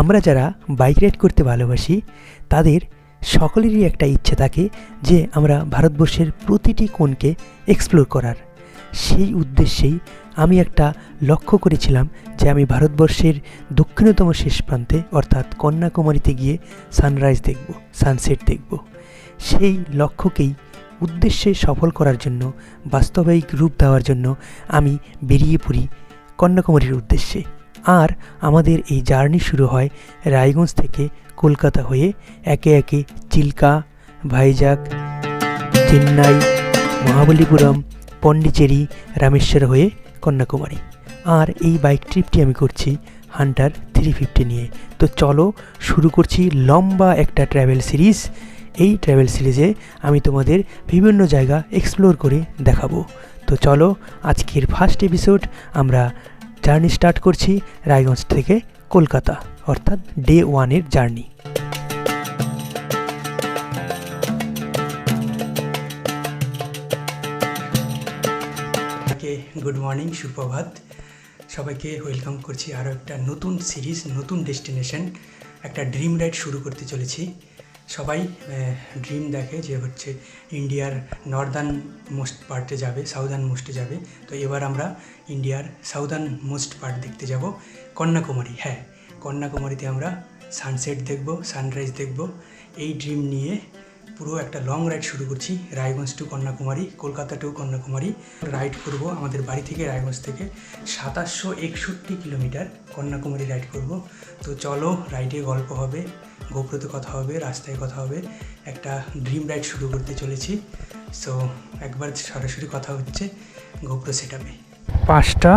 আমরা যারা bike ride করতে ভালোবাসি, তাদের সকলেরই একটা ইচ্ছে থাকে যে আমরা ভারতবর্ষের প্রতিটি কোণকে এক্সপ্লোর করার। সেই উদ্দেশ্যেই আমি একটা লক্ষ্য করেছিলাম যে আমি ভারতবর্ষের দক্ষিণতম শেষ প্রান্তে, অর্থাৎ কন্যাকুমারীতে গিয়ে সানরাইজ দেখব সানসেট দেখব। সেই লক্ষ্যকেই উদ্দেশ্যে সফল করার জন্য, বাস্তবায়িক রূপ দেওয়ার জন্য আমি বেরিয়ে পড়ি কন্যাকুমারীর উদ্দেশ্যে। আর আমাদের এই জার্নি শুরু হয় রায়গঞ্জ থেকে কলকাতা হয়ে একে একে চিল্কা, ভাইজাক, চেন্নাই, মহাবলীপুরম, পন্ডিচেরি, রামেশ্বর হয়ে কন্যাকুমারী। আর এই বাইক ট্রিপটি আমি করছি হান্টার থ্রি ফিফটি নিয়ে। তো চলো শুরু করছি লম্বা একটা ট্র্যাভেল সিরিজ এই ট্র্যাভেল সিরিজে আমি তোমাদের বিভিন্ন জায়গা এক্সপ্লোর করে দেখাবো। তো চলো আজকের ফার্স্ট এপিসোড আমরা জার্নি স্টার্ট করছি রায়গঞ্জ থেকে কলকাতা, অর্থাৎ ডে ওয়ানের জার্নি। গুড মর্নিং, সুপ্রভাত। সবাইকে ওয়েলকাম করছি আরও একটা নতুন সিরিজ, নতুন ডেস্টিনেশন, একটা ড্রিম রাইড শুরু করতে চলেছি। সবাই ড্রিম দেখে যে হচ্ছে ইন্ডিয়ার নর্দার্ন মোস্ট পার্টে যাবে সাউদার্ন মোস্টে যাবে। তো এবার আমরা ইন্ডিয়ার সাউদার্ন মোস্ট পার্ট দেখতে যাব, কন্যাকুমারী। হ্যাঁ কন্যাকুমারীতে আমরা সানসেট দেখব সানরাইজ দেখব। এই ড্রিম নিয়ে পুরো একটা লং রাইড শুরু করছি, Raiganj to Kanyakumari, Kolkata to Kanyakumari. Ride করব আমাদের বাড়ি থেকে, রায়গঞ্জ থেকে সাতাশশো একষট্টি কিলোমিটার কন্যাকুমারী রাইড করব। তো চলো রাইডে গল্প হবে, গোপ্রতে কথা হবে, রাস্তায় কথা হবে, একটা ড্রিম রাইড শুরু করতে চলেছি। সো একবার সরাসরি কথা হচ্ছে গোপ্রো সেট পাঁচটা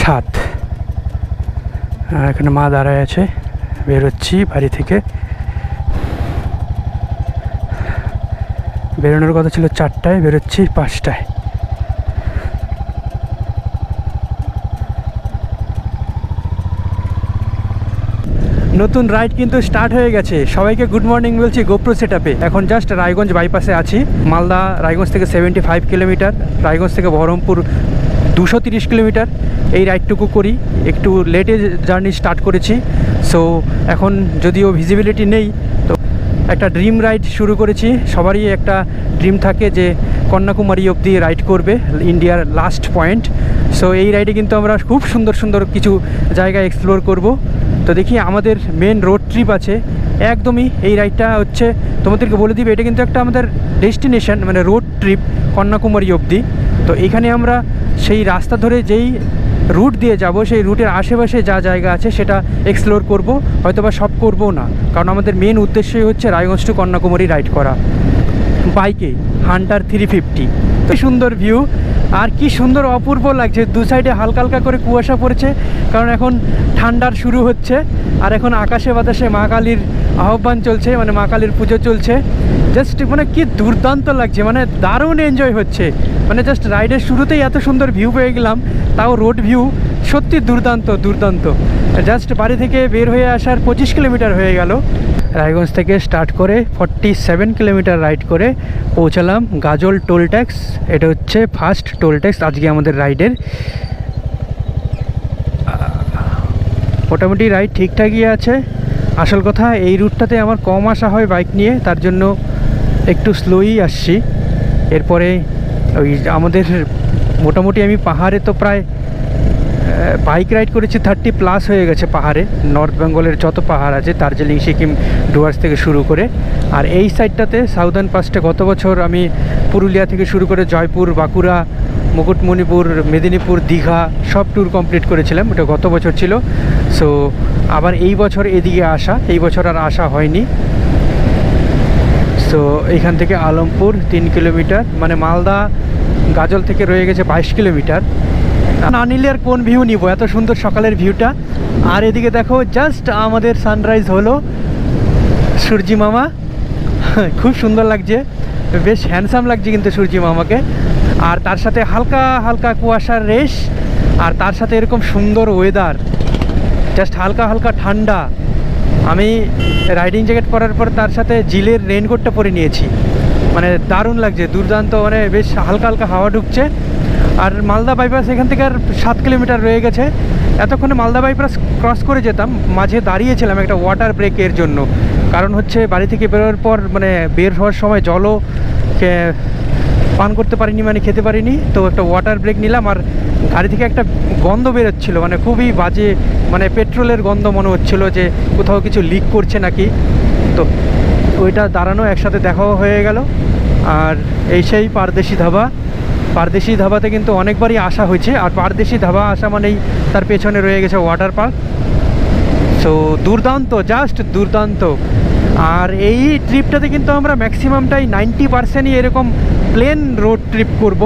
সাত। এখানে মা দাঁড়ায় আছে, বেরোচ্ছি বাড়ি থেকে। বেরোনোর কথা ছিল চারটায়, বেরোচ্ছি পাঁচটায়। নতুন রাইড কিন্তু স্টার্ট হয়ে গেছে। সবাইকে গুড মর্নিং বলছি গোপ্রো সেটআপে। এখন জাস্ট রায়গঞ্জ বাইপাসে আছি। মালদা রায়গঞ্জ থেকে সেভেন্টি ফাইভ কিলোমিটার, রায়গঞ্জ থেকে বহরমপুর দুশো তিরিশ কিলোমিটার। এই রাইডটুকু করি। একটু লেটে জার্নি স্টার্ট করেছি। সো এখন যদিও ভিজিবিলিটি নেই একটা ড্রিম রাইড শুরু করেছি। সবারই একটা ড্রিম থাকে যে কন্যাকুমারী অবধি রাইড করবে ইন্ডিয়ার লাস্ট পয়েন্ট সো এই রাইডে কিন্তু আমরা খুব সুন্দর সুন্দর কিছু জায়গা এক্সপ্লোর করব। তো দেখি আমাদের মেন রোড ট্রিপ আছে। একদমই এই রাইডটা হচ্ছে, তোমাদেরকে বলে দিবে, এটা কিন্তু একটা আমাদের ডেস্টিনেশন মানে রোড ট্রিপ কন্যাকুমারী অবধি। তো এখানে আমরা সেই রাস্তা ধরে যেই রুট দিয়ে যাব, সেই রুটের আশেপাশে যা জায়গা আছে সেটা এক্সপ্লোর করব হয়তো বা সব করব না। কারণ আমাদের মেন উদ্দেশ্যই হচ্ছে রায়গঞ্জ টু কন্যাকুমারী রাইড করা। বাইকে হান্টার থ্রি ফিফটি সুন্দর ভিউ আর কি সুন্দর অপূর্ব লাগছে। দু সাইডে হালকা হালকা করে কুয়াশা পড়েছে, কারণ এখন ঠান্ডার শুরু হচ্ছে, আর এখন আকাশে বাতাসে মা কালীর আহ্বান চলছে মানে মা কালীর পুজো চলছে। জাস্ট মানে কি দুর্দান্ত লাগছে মানে দারুণ এনজয় হচ্ছে। মানে জাস্ট রাইডের শুরুতেই এত সুন্দর ভিউ পেয়ে গেলাম, তাও রোড ভিউ সত্যি দুর্দান্ত দুর্দান্ত। জাস্ট বাড়ি থেকে বের হয়ে আসার পঁচিশ কিলোমিটার হয়ে গেল। রায়গঞ্জ থেকে স্টার্ট করে ফর্টি সেভেন কিলোমিটার রাইড করে পৌঁছালাম গাজল টোল ট্যাক্স এটা হচ্ছে ফার্স্ট টোল ট্যাক্স আজকে আমাদের রাইডের মোটামুটি রাইড ঠিকঠাকই আছে। আসল কথা, এই রুটটাতে আমার কম আসা হয় বাইক নিয়ে, তার জন্য একটু স্লোই আসছি। এরপরে ওই আমাদের মোটামুটি আমি পাহাড়ে তো প্রায় বাইক রাইড করেছি থার্টি প্লাস হয়ে গেছে পাহাড়ে। নর্থ বেঙ্গলের যত পাহাড় আছে দার্জিলিং সিকিম ডুয়ার্স থেকে শুরু করে। আর এই সাইডটাতে সাউদার্ন পাসটা গত বছর আমি পুরুলিয়া থেকে শুরু করে জয়পুর, বাঁকুড়া, মুকুটমণিপুর, মেদিনীপুর, দীঘা সব ট্যুর কমপ্লিট করেছিলাম। ওটা গত বছর ছিল। সো আবার এই বছর এদিকে আসা, এই বছর আর আসা হয়নি। সো এখান থেকে আলমপুর তিন কিলোমিটার মানে মালদা, গাজল থেকে রয়ে গেছে বাইশ কিলোমিটার। না নিলে আর কোন ভিউ নিব? এত সুন্দর সকালের ভিউটা আর এদিকে দেখো জাস্ট আমাদের সানরাইজ হলো। সূর্যি মামা, খুব সুন্দর লাগছে। বেশ হ্যান্ডসাম লাগছে কিন্তু সূর্যি মামাকে। আর তার সাথে হালকা হালকা কুয়াশার রেশ। আর তার সাথে এরকম সুন্দর ওয়েদার জাস্ট হালকা হালকা ঠান্ডা। আমি রাইডিং জ্যাকেট পরার পর তার সাথে জিলের রেনকোটটা পরে নিয়েছি। মানে দারুণ লাগছে, দুর্দান্ত মানে বেশ হালকা হালকা হাওয়া ঢুকছে। আর মালদা বাইপাস এখান থেকে আর সাত কিলোমিটার রয়ে গেছে। এতক্ষণে মালদা বাইপাস ক্রস করে যেতাম, মাঝে দাঁড়িয়েছিলাম একটা ওয়াটার ব্রেকের জন্য। কারণ হচ্ছে বাড়ি থেকে বেরোর পর মানে বের হওয়ার সময় জলও পান করতে পারিনি মানে খেতে পারিনি। তো একটা ওয়াটার ব্রেক নিলাম আর গাড়ি থেকে একটা গন্ধ বেরোচ্ছিলো মানে খুবই বাজে মানে পেট্রোলের গন্ধ মনে হচ্ছিল যে কোথাও কিছু লিক করছে নাকি। তো ওইটা দাঁড়ানো একসাথে দেখাও হয়ে গেল। আর এই সেই পারদেশি ধাবা। পারদেশি ধাবাতে কিন্তু অনেকবারই আসা হয়েছে। আর পারদেশি ধাবা আসা মানেই তার পেছনে রয়ে গেছে ওয়াটার পার্ক সো দুর্দান্ত জাস্ট দুর্দান্ত। আর এই ট্রিপটাতে কিন্তু আমরা ম্যাক্সিমামটাই নাইনটি পার্সেন্টই এরকম প্লেন রোড ট্রিপ করব।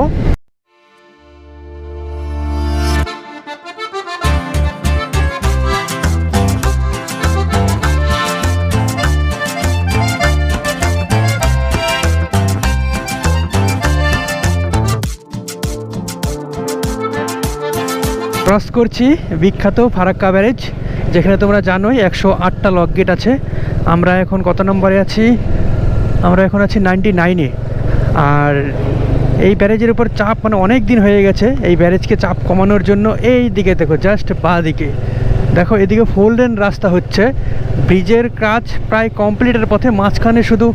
ক্রস করছি, বিখ্যাত ফারাক্কা ব্যারেজ, যেখানে তোমরা জানোই একশো আটটা লক গেট আছে। আমরা এখন কত নম্বরে আছি? আমরা এখন আছি নাইনটি নাইনে। আর এই ব্যারেজের উপর চাপ মানে অনেক দিন হয়ে গেছে, এই ব্যারেজকে চাপ কমানোর জন্য এই দিকে দেখো, জাস্ট বা দিকে দেখো, এদিকে ফোল্ডেন রাস্তা হচ্ছে, ব্রিজের কাজ প্রায় কমপ্লিটের পথে, মাঝখানে শুধু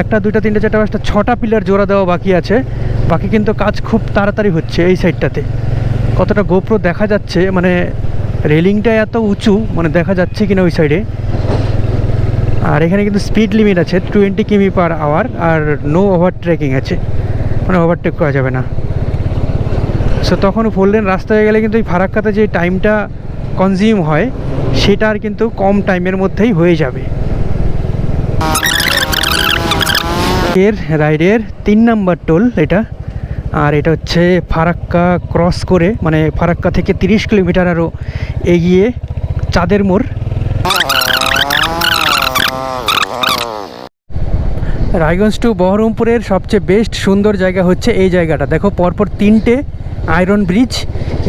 একটা, দুইটা, তিনটা, চারটা, পাঁচটা, ছটা পিলার জোড়া দেওয়া বাকি আছে। বাকি কিন্তু কাজ খুব তাড়াতাড়ি হচ্ছে এই সাইডটাতে কতটা গোপ্রো দেখা যাচ্ছে? মানে রেলিংটা এত উঁচু মানে দেখা যাচ্ছে কিনা ওই সাইডে আর এখানে কিন্তু স্পিড লিমিট আছে টোয়েন্টি কিমি পার আওয়ার আর নো ওভার ট্রেকিং আছে। মানে ওভারটেক করা যাবে না। সো তখন ফোর লেন রাস্তা হয়ে গেলে কিন্তু এই ফারাক্কাতে যে টাইমটা কনজিউম হয়, সেটা আর কিন্তু কম টাইমের মধ্যেই হয়ে যাবে। এর রাইডের তিন নাম্বার টোল এটা। আর এটা হচ্ছে ফারাক্কা ক্রস করে মানে ফারাক্কা থেকে তিরিশ কিলোমিটার আরও এগিয়ে চাঁদের মোড়। রায়গঞ্জ টু বহরমপুরের সবচেয়ে বেস্ট সুন্দর জায়গা হচ্ছে এই জায়গাটা। দেখো, পরপর তিনটে আয়রন ব্রিজ,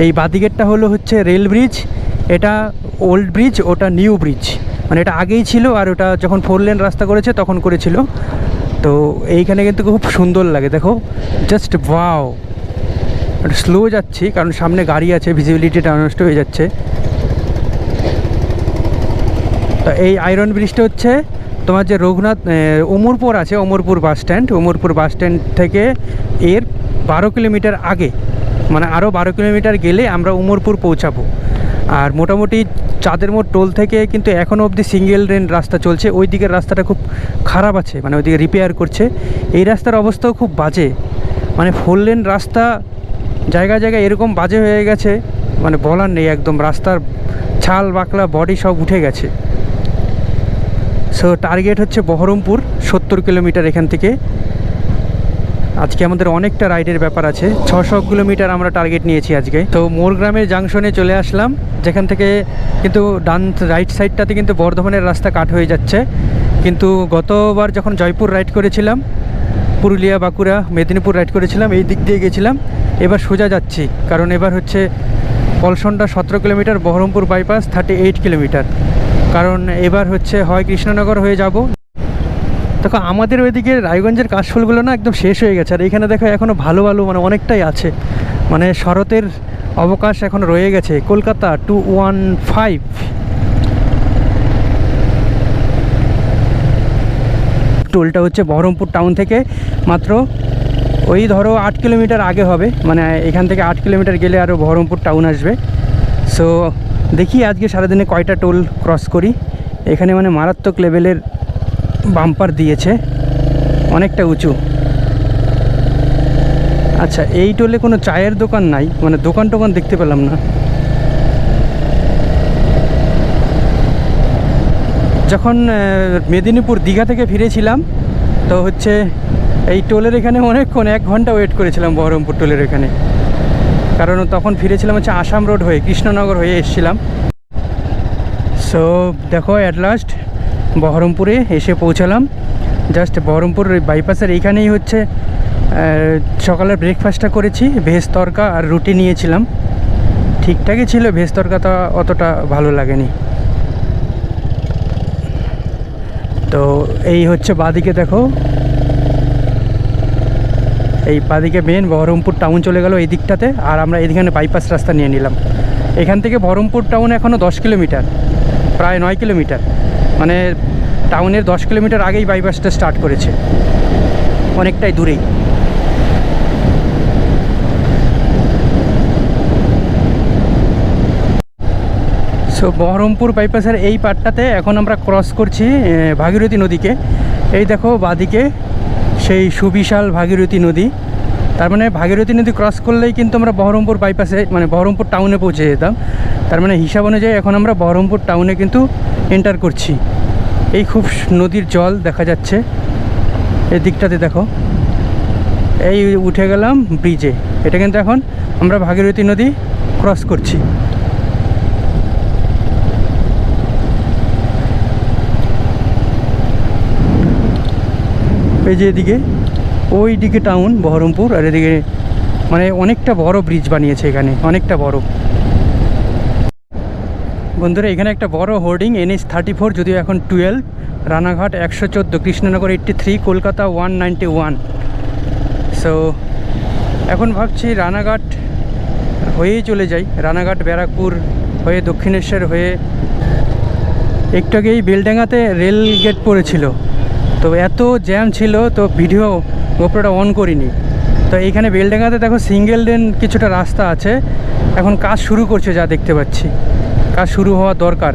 এই বাদিকেরটা হলো হচ্ছে রেল ব্রিজ, এটা ওল্ড ব্রিজ, ওটা নিউ ব্রিজ। মানে এটা আগেই ছিল আর ওটা যখন ফোর লেন রাস্তা করেছে তখন করেছিল। তো এইখানে কিন্তু খুব সুন্দর লাগে, দেখো। জাস্ট ওয়াও একটু স্লো যাচ্ছি, কারণ সামনে গাড়ি আছে ভিজিবিলিটিটা নষ্ট হয়ে যাচ্ছে। তো এই আয়রন ব্রিজটা হচ্ছে তোমার যে রঘুনাথ ওমরপুর আছে, Omarpur bus stand Omarpur bus stand থেকে এর বারো কিলোমিটার আগে মানে আরও বারো কিলোমিটার গেলে আমরা উমরপুর পৌঁছাবো। আর মোটামুটি চাঁদের মোড় টোল থেকে কিন্তু এখনও অবধি সিঙ্গেল লেন রাস্তা চলছে। ওই দিকের রাস্তাটা খুব খারাপ আছে মানে ওইদিকে রিপেয়ার করছে। এই রাস্তার অবস্থাও খুব বাজে। মানে ফোর লেন রাস্তা জায়গায় জায়গায় এরকম বাজে হয়ে গেছে মানে বলার নেই একদম। রাস্তার ছাল, বাকলা বডি সব উঠে গেছে। সো টার্গেট হচ্ছে বহরমপুর, সত্তর কিলোমিটার এখান থেকে। আজকে আমাদের অনেকটা রাইডের ব্যাপার আছে। ছশো কিলোমিটার আমরা টার্গেট নিয়েছি আজকে। তো মোরগ্রামের জাংশনে চলে আসলাম। যেখান থেকে কিন্তু ডান রাইট সাইডটাতে কিন্তু বর্ধমানের রাস্তা কাট হয়ে যাচ্ছে। কিন্তু গতবার যখন জয়পুর রাইড করেছিলাম, পুরুলিয়া, বাঁকুড়া, মেদিনীপুর রাইড করেছিলাম, এই দিক দিয়ে গেছিলাম, এবার সোজা যাচ্ছি। কারণ এবার হচ্ছে পলসনটা সতেরো kilometre, Baharampur bypass thirty eight kilometre. কারণ এবার হচ্ছে হয় কৃষ্ণনগর হয়ে যাব দেখো, আমাদের ওইদিকে রায়গঞ্জের কাশফুলগুলো না একদম শেষ হয়ে গেছে। আর এখানে দেখো এখনও ভালো ভালো মানে অনেকটাই আছে। মানে শরতের অবকাশ এখন রয়ে গেছে। কলকাতা টু ওয়ান ফাইভ টোলটা হচ্ছে বহরমপুর টাউন থেকে মাত্র ওই ধরো আট কিলোমিটার আগে হবে। মানে এখান থেকে আট কিলোমিটার গেলে আরও বহরমপুর টাউন আসবে। সো দেখি আজকে সারাদিনে কয়টা টোল ক্রস করি। এখানে মানে মারাত্মক লেভেলের বাম্পার দিয়েছে। অনেকটা উঁচু। আচ্ছা এই টোলে কোনো চায়ের দোকান নাই? মানে দোকান টোকান দেখতে পেলাম না। যখন মেদিনীপুর দীঘা থেকে ফিরেছিলাম, তো হচ্ছে এই টোলের এখানে অনেকক্ষণ, এক ঘণ্টা ওয়েট করেছিলাম বহরমপুর টোলের এখানে। কারণ তখন ফিরেছিলাম হচ্ছে আসাম রোড হয়ে, কৃষ্ণনগর হয়ে এসেছিলাম। সো দেখো অ্যাট লাস্ট বহরমপুরে এসে পৌঁছালাম। জাস্ট বহরমপুর বাইপাসের এইখানেই হচ্ছে সকালের ব্রেকফাস্টটা করেছি, ভেজ তরকা আর রুটি নিয়েছিলাম। ঠিকঠাকই ছিল, ভেজ তরকাটা অতটা ভালো লাগেনি। তো এই হচ্ছে বাদিকে দেখো। এই বাদিকে মেন বহরমপুর টাউন চলে গেল এই দিকটাতে, আর আমরা এইখানে বাইপাস রাস্তা নিয়ে নিলাম। এখান থেকে বহরমপুর টাউন এখনও দশ কিলোমিটার, প্রায় নয় কিলোমিটার। মানে টাউনের দশ কিলোমিটার আগেই বাইপাসটা স্টার্ট করেছে। অনেকটাই দূরেই। সো বহরমপুর বাইপাসের এই পার্টটাতে এখন আমরা ক্রস করছি ভাগীরথী নদীকে। এই দেখো বাদিকে সেই সুবিশাল ভাগীরথী নদী। তার মানে ভাগীরথী নদী ক্রস করলেই কিন্তু আমরা বহরমপুর বাইপাসে মানে বহরমপুর টাউনে পৌঁছে যেতাম। তার মানে হিসাব অনুযায়ী এখন আমরা বহরমপুর টাউনে কিন্তু এন্টার করছি। এই খুব নদীর জল দেখা যাচ্ছে। এই দিকটাতে দেখো। এই উঠে গেলাম ব্রিজে এটা কিন্তু এখন আমরা ভাগীরথী নদী ক্রস করছি। এই যে এদিকে। ওই দিকে টাউন বহরমপুর, আর এদিকে মানে অনেকটা বড় ব্রিজ বানিয়েছে এখানে, অনেকটা বড়। বন্ধুরা, এখানে একটা বড় হোর্ডিং এনএস থার্টি ফোর যদিও এখন টুয়েলভ রানাঘাট একশো চোদ্দ, Krishnanagar eighty three Kolkata one ninety one so এখন ভাবছি রানাঘাট হয়েই চলে যাই, রানাঘাট, ব্যারাকপুর হয়ে, দক্ষিণেশ্বর হয়ে। একটু আগে এই বেলডাঙ্গাতে রেল গেট পড়েছিল। তো এত জ্যাম ছিল, তো ভিডিও গোপ্রোটা অন করিনি। তো এইখানে বেলডাঙ্গাতে দেখো সিঙ্গেল লেন কিছুটা রাস্তা আছে। এখন কাজ শুরু করছে যা দেখতে পাচ্ছি। কাজ শুরু হওয়া দরকার।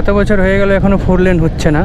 এত বছর হয়ে গেল এখনও ফোর লেন হচ্ছে না।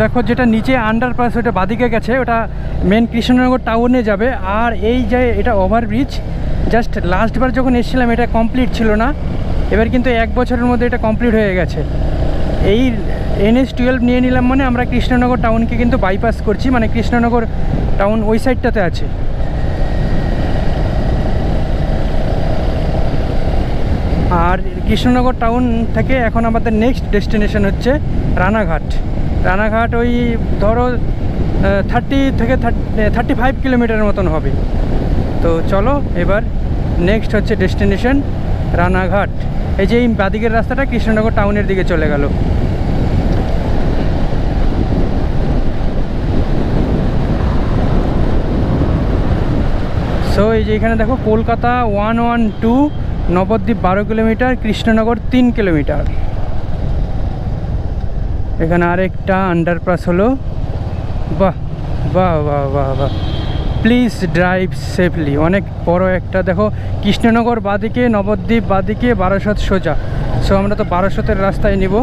দেখো যেটা নিচে আন্ডারপাস ওটা বাদিকে গেছে, ওটা মেন কৃষ্ণনগর টাউনে যাবে। আর এই যে এটা ওভারব্রিজ জাস্ট লাস্টবার যখন এসেছিলাম, এটা কমপ্লিট ছিল না। এবার কিন্তু এক বছরের মধ্যে এটা কমপ্লিট হয়ে গেছে। এই এনএস টুয়েলভ নিয়ে নিলাম মানে আমরা কৃষ্ণনগর টাউনকে কিন্তু বাইপাস করছি মানে কৃষ্ণনগর টাউন ওই সাইডটাতে আছে। আর কৃষ্ণনগর টাউন থেকে এখন আমাদের নেক্সট ডেস্টিনেশন হচ্ছে রানাঘাট। রানাঘাট ওই ধরো থার্টি থেকে থার্টি ফাইভ কিলোমিটারের মতন হবে। তো চলো, এবার নেক্সট হচ্ছে ডেস্টিনেশন রানাঘাট। এই যে এই বাদিকের রাস্তাটা কৃষ্ণনগর টাউনের দিকে চলে গেল। সো এই যে এখানে দেখো, Kolkata one one two Nabadwip বারো কিলোমিটার কৃষ্ণনগর তিন কিলোমিটার এখানে আরেকটা আন্ডারপাস হলো। বাহ বাহ বাহ বাহ বাহ। প্লিজ ড্রাইভ সেফলি অনেক বড় একটা, দেখো, কৃষ্ণনগর বাদিকে, নবদ্বীপ বাদিকে, বারাসত সোজা। সো আমরা তো বারাসতের রাস্তায় নিব।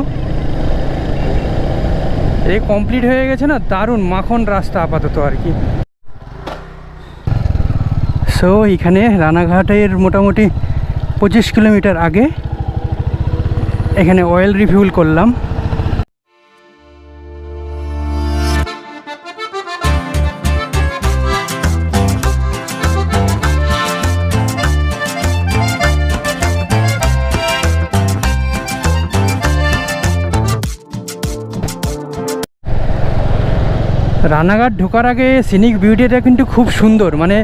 এই কমপ্লিট হয়ে গেছে না? দারুণ মাখন রাস্তা আপাতত আর কি। সো এখানে রানাঘাটের মোটামুটি পঁচিশ কিলোমিটার আগে এখানে অয়েল রিফিউল করলাম। রানাঘাট ঢোকার আগে সিনিক বিউটিটা কিন্তু খুব সুন্দর। মানে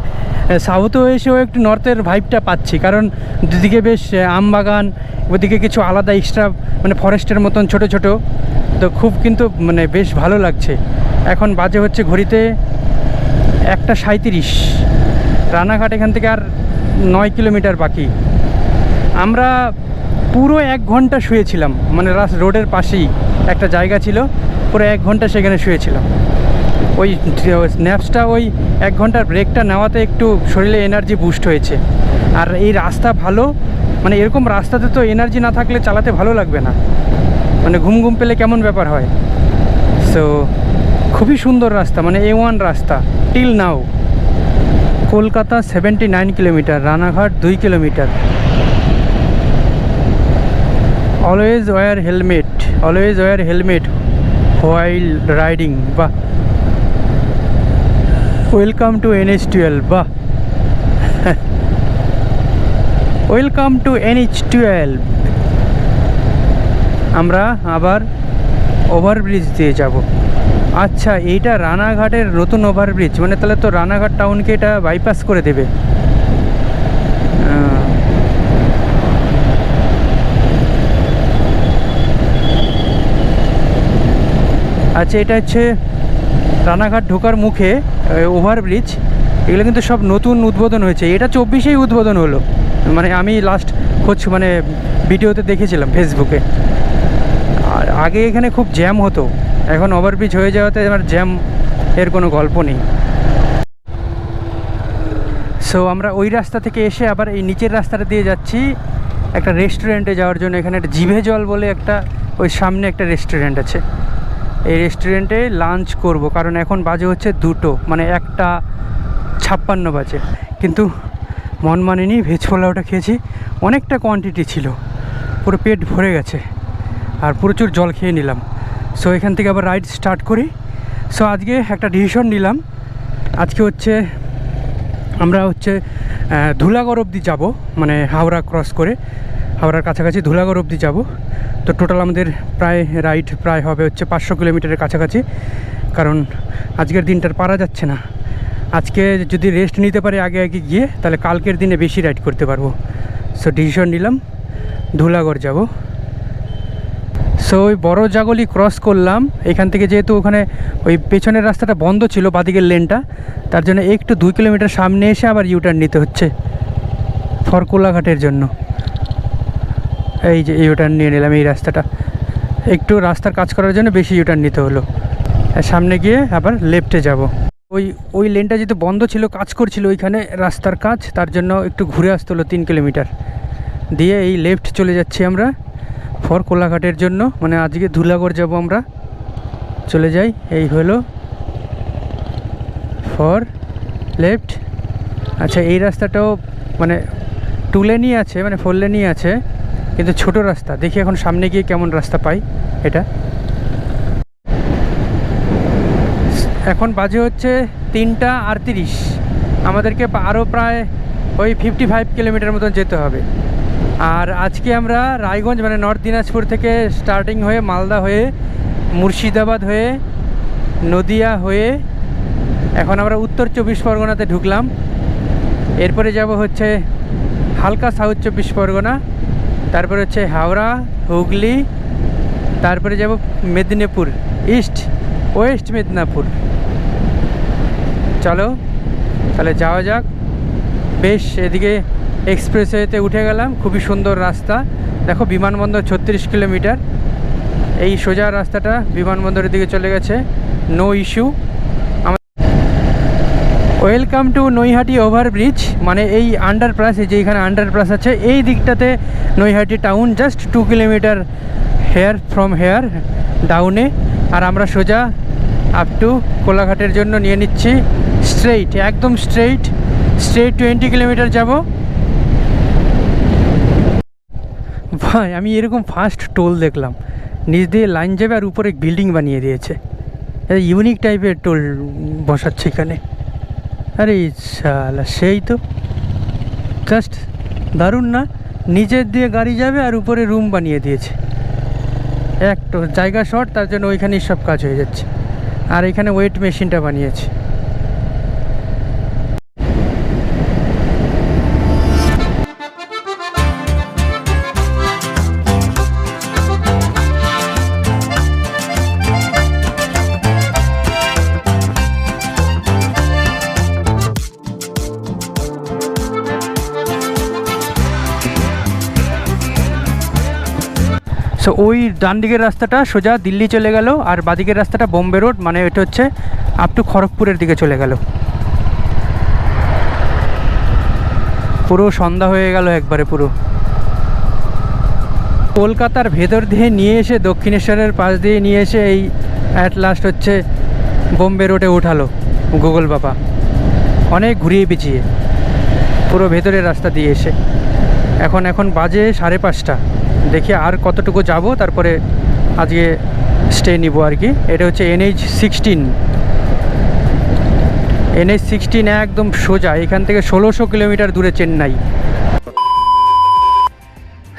সাউথও এসেও একটু নর্থের ভাইবটা পাচ্ছি। কারণ দুদিকে বেশ আম বাগান, ওদিকে কিছু আলাদা এক্সট্রা মানে ফরেস্টের মতন ছোট ছোট। তো খুব কিন্তু মানে বেশ ভালো লাগছে। এখন বাজে হচ্ছে ঘড়িতে একটা সাঁত্রিশ রানাঘাট এখান থেকে আর নয় কিলোমিটার বাকি। আমরা পুরো এক ঘণ্টা শুয়েছিলাম। মানে রাস রোডের পাশেই একটা জায়গা ছিল। পুরো এক ঘণ্টা সেখানে শুয়েছিলাম। ওই স্ন্যাপসটা ওই এক ঘণ্টার ব্রেকটা নেওয়াতে একটু শরীরে এনার্জি বুস্ট হয়েছে। আর এই রাস্তা ভালো মানে এরকম রাস্তাতে তো এনার্জি না থাকলে চালাতে ভালো লাগবে না। মানে ঘুম ঘুম পেলে কেমন ব্যাপার হয়? সো খুবই সুন্দর রাস্তা মানে এ ওয়ান রাস্তা till now Kolkata seventy nine kilometre Ranaghat দুই kilometre always wear helmet always wear helmet while riding বা ওয়েলকাম টু এনএইচ টুয়েলভ বাহ। ওয়েলকাম টু এনএইচ টুয়েলভ আমরা আবার ওভারব্রিজ দিয়ে যাব। আচ্ছা এইটা রানাঘাটের নতুন ওভারব্রিজ মানে তাহলে তো রানাঘাট টাউনকে এটা বাইপাস করে দেবে। আচ্ছা এটা হচ্ছে রানাঘাট ঢোকার মুখে ওভারব্রিজ এগুলো কিন্তু সব নতুন উদ্বোধন হয়েছে। এটা চব্বিশেই উদ্বোধন হলো। মানে আমি লাস্ট খোঁজ মানে ভিডিওতে দেখেছিলাম ফেসবুকে আর আগে এখানে খুব জ্যাম হতো। এখন ওভারব্রিজ হয়ে যাওয়াতে আমার জ্যাম এর কোনো গল্প নেই। সো আমরা ওই রাস্তা থেকে এসে আবার এই নিচের রাস্তাটা দিয়ে যাচ্ছি। একটা রেস্টুরেন্টে যাওয়ার জন্য। এখানে একটা জিভে জল বলে একটা, ওই সামনে একটা রেস্টুরেন্ট আছে। এই রেস্টুরেন্টে লাঞ্চ করব, কারণ এখন বাজে হচ্ছে দুটো মানে একটা ছাপ্পান্ন বাজে। কিন্তু মন মানেনি ভেজ পোলাওটা খেয়েছি, অনেকটা কোয়ান্টিটি ছিল, পুরো পেট ভরে গেছে, আর প্রচুর জল খেয়ে নিলাম। সো এখান থেকে আবার রাইড স্টার্ট করি। সো আজকে একটা ডিসিশন নিলাম। আজকে হচ্ছে আমরা হচ্ছে ধুলাগড় অবধি যাব মানে হাওড়া ক্রস করে। হাওড়ার কাছাকাছি ধুলাগড় অবধি যাব। তো টোটাল আমাদের প্রায় রাইড প্রায় হবে হচ্ছে পাঁচশো কিলোমিটারের কাছাকাছি। কারণ আজকের দিনটার পারা যাচ্ছে না। আজকে যদি রেস্ট নিতে পারি আগে আগে গিয়ে, তাহলে কালকের দিনে বেশি রাইড করতে পারব। সো ডিসিশন নিলাম ধুলাগড় যাব। সো ওই বড় জাগলি ক্রস করলাম। এখান থেকে যেহেতু ওখানে ওই পেছনের রাস্তাটা বন্ধ ছিল বাদিকের লেনটা তার জন্য একটু দুই কিলোমিটার সামনে এসে আবার ইউটার্ন নিতে হচ্ছে। ফর কোলাঘাটের জন্য। এই যে ইউটার্ন নিয়ে নিলাম এই রাস্তাটা। একটু রাস্তার কাজ করার জন্য বেশি ইউটার্ন নিতে হলো। সামনে গিয়ে আবার লেফটে যাব। ওই ওই লেনটা যেহেতু বন্ধ ছিল, কাজ করছিল ওইখানে, রাস্তার কাজ, তার জন্য একটু ঘুরে আসতে হলো তিন কিলোমিটার দিয়ে এই লেফট চলে যাচ্ছি আমরা ফর কোলাঘাটের জন্য। মানে আজকে ধুলাগড় যাব আমরা। চলে যাই, এই হলো ফর লেফট আচ্ছা এই রাস্তাটাও মানে টু লেনই আছে মানে ফোর লেনই আছে। কিন্তু ছোট রাস্তা। দেখি এখন সামনে গিয়ে কেমন রাস্তা পাই। এটা। এখন বাজে হচ্ছে তিনটা আটত্রিশ। আমাদেরকে আরও প্রায় ওই ফিফটি ফাইভ কিলোমিটার মতন যেতে হবে। আর আজকে আমরা রায়গঞ্জ মানে নর্থ দিনাজপুর থেকে স্টার্টিং হয়ে মালদা হয়ে মুর্শিদাবাদ হয়ে নদিয়া হয়ে এখন আমরা উত্তর চব্বিশ পরগনাতে ঢুকলাম। এরপরে যাব হচ্ছে হালকা সাউথ চব্বিশ পরগনা। তারপরে হচ্ছে হাওড়া, হুগলি, তারপরে যাব মেদিনীপুর, ইস্ট, ওয়েস্ট মেদিনীপুর। চলো, তাহলে যাওয়া যাক। বেশ, এদিকে এক্সপ্রেসওয়েতে উঠে গেলাম, খুবই সুন্দর রাস্তা। দেখো, বিমানবন্দর ছত্রিশ কিলোমিটার। এই সোজা রাস্তাটা বিমানবন্দরের দিকে চলে গেছে। No issue welcome to Naihati overbridge মানে এই আন্ডারপাস এই আন্ডারপাস আছে, এই দিকটাতে Naihati town just two kilometre here from here ডাউনে আর আমরা সোজা আপ টু কোলাঘাটের জন্য নিয়ে নিচ্ছি স্ট্রেইট একদম স্ট্রেইট স্ট্রেইট টোয়েন্টি কিলোমিটার যাব। ভাই, আমি এরকম ফার্স্ট টোল দেখলাম। নিচ দিয়ে লাইন যাবে আর উপরে বিল্ডিং বানিয়ে দিয়েছে। ইউনিক টাইপের টোল বসাচ্ছে এখানে। আরে শালা, সেই তো। জাস্ট দারুণ না? নিচের দিয়ে গাড়ি যাবে আর উপরে রুম বানিয়ে দিয়েছে। এক তো জায়গা শর্ট তার জন্য ওইখানেই সব কাজ হয়ে যাচ্ছে। আর এখানে ওয়েট মেশিনটা বানিয়েছে। সো ওই ডান দিকের রাস্তাটা সোজা দিল্লি চলে গেল আর বাদিকের রাস্তাটা বোম্বে রোড মানে এটা হচ্ছে আপ টু খড়গপুরের দিকে চলে গেল। পুরো সন্ধ্যা হয়ে গেল একবারে পুরো। কলকাতার ভেতর দিয়ে নিয়ে এসে দক্ষিণেশ্বরের পাশ দিয়ে নিয়ে এসে এই অ্যাট লাস্ট হচ্ছে বোম্বে রোডে উঠালো গুগল বাবা। অনেক ঘুরিয়ে পিছিয়ে। পুরো ভেতরের রাস্তা দিয়ে এসে। এখন এখন বাজে সাড়ে পাঁচটা। দেখি আর কতটুকু যাব, তারপরে আজকে স্টে নিব আর কি। এটা হচ্ছে এনএইচ সিক্সটিন এনএইচ সিক্সটিন একদম সোজা, এখান থেকে ষোলোশো কিলোমিটার দূরে চেন্নাই।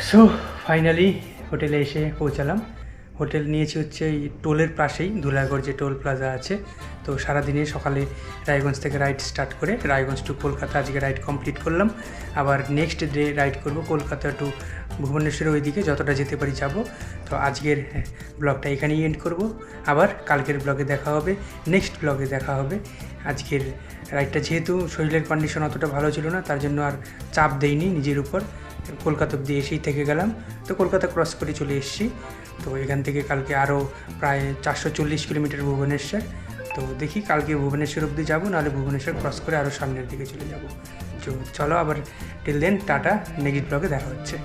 সো ফাইনালি হোটেলে এসে পৌঁছালাম। হোটেল নিয়েছি হচ্ছে এই টোলের পাশেই ধুলাগড় যে টোল প্লাজা আছে। তো সারাদিনে সকালে রায়গঞ্জ থেকে রাইড স্টার্ট করে, রায়গঞ্জ টু কলকাতা আজকে রাইড কমপ্লিট করলাম। আবার নেক্সট ডে রাইড করব কলকাতা টু ভুবনেশ্বরের ওইদিকে যতটা যেতে পারি যাব। তো আজকের ব্লগটা এখানেই এন্ড করব। আবার কালকের ব্লগে দেখা হবে নেক্সট ব্লগে দেখা হবে। আজকের রাইডটা যেহেতু শরীরের কন্ডিশন অতটা ভালো ছিল না, তার জন্য আর চাপ দেইনি নিজের উপর। কলকাতা অব্দি এসেই থেকে গেলাম। তো কলকাতা ক্রস করে চলে এসেছি। তো এখান থেকে কালকে আরও প্রায় চারশো চল্লিশ কিলোমিটার ভুবনেশ্বর। তো দেখি কালকে ভুবনেশ্বর অব্দি যাব, নাহলে ভুবনেশ্বর ক্রস করে আরও সামনের দিকে চলে যাব। তো চলো আবার টিল দেন টাটা নেক্সট ব্লগে দেখা হচ্ছে।